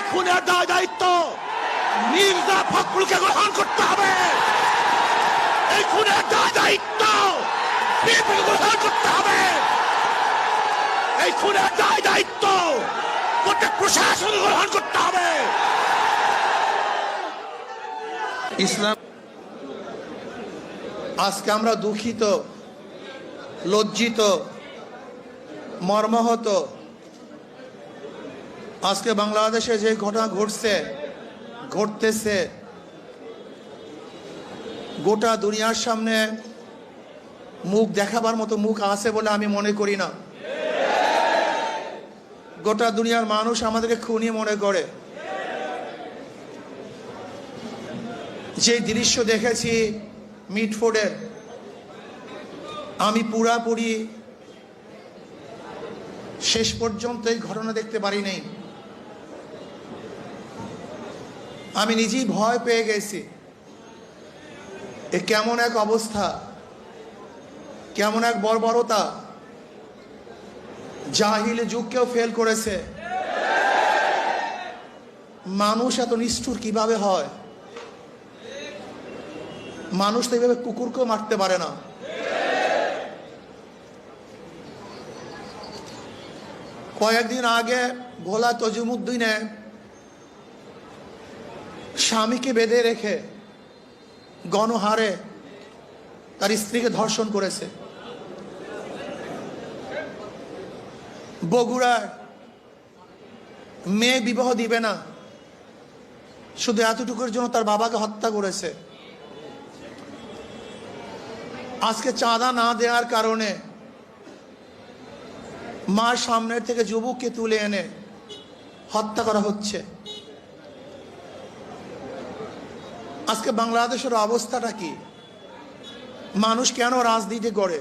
এই খুনের দায় দায়িত্ব মির্জা ফখরুলকে গ্রহণ করতে হবে। এই খুনের দায় দায়িত্ব গ্রহণ করতে হবে। এই খুনের দায় দায়িত্ব প্রত্যেক প্রশাসন গ্রহণ করতে হবে। ইসলাম, আজকে আমরা দুঃখিত, লজ্জিত, মর্মাহত আজকে বাংলাদেশে যে ঘটনা ঘটছে, ঘটতেছে, গোটা দুনিয়ার সামনে মুখ দেখাবার মতো মুখ আছে বলে আমি মনে করি না। গোটা দুনিয়ার মানুষ আমাদেরকে খুনি মনে করে। যে দৃশ্য দেখেছি মিটফোর্ডের আমি পুরাপুরি শেষ পর্যন্ত এই ঘটনা দেখতে পারি নাই। আমি নিজেই ভয় পেয়ে গেছি। এ কেমন এক অবস্থা? কেমন এক বর্বরতা? জাহিল যুগকেও ফেল করেছে। মানুষ এত নিষ্ঠুর কীভাবে হয়? মানুষ তো এইভাবে কুকুরকেও মারতে পারে না। কয়েকদিন আগে ভোলা তজুমুদ্দিনে স্বামীকে বেঁধে রেখে গণহারে তার স্ত্রীকে ধর্ষণ করেছে। বগুড়ার মেয়ে বিবাহ দিবে না। শুধু এতটুকুর জন্য তার বাবাকে হত্যা করেছে। আজকে চাঁদা না দেওয়ার কারণে মার সামনের থেকে যুবককে তুলে এনে হত্যা করা হচ্ছে। আজকে বাংলাদেশের অবস্থাটা কি? মানুষ কেন রাজনীতি করে?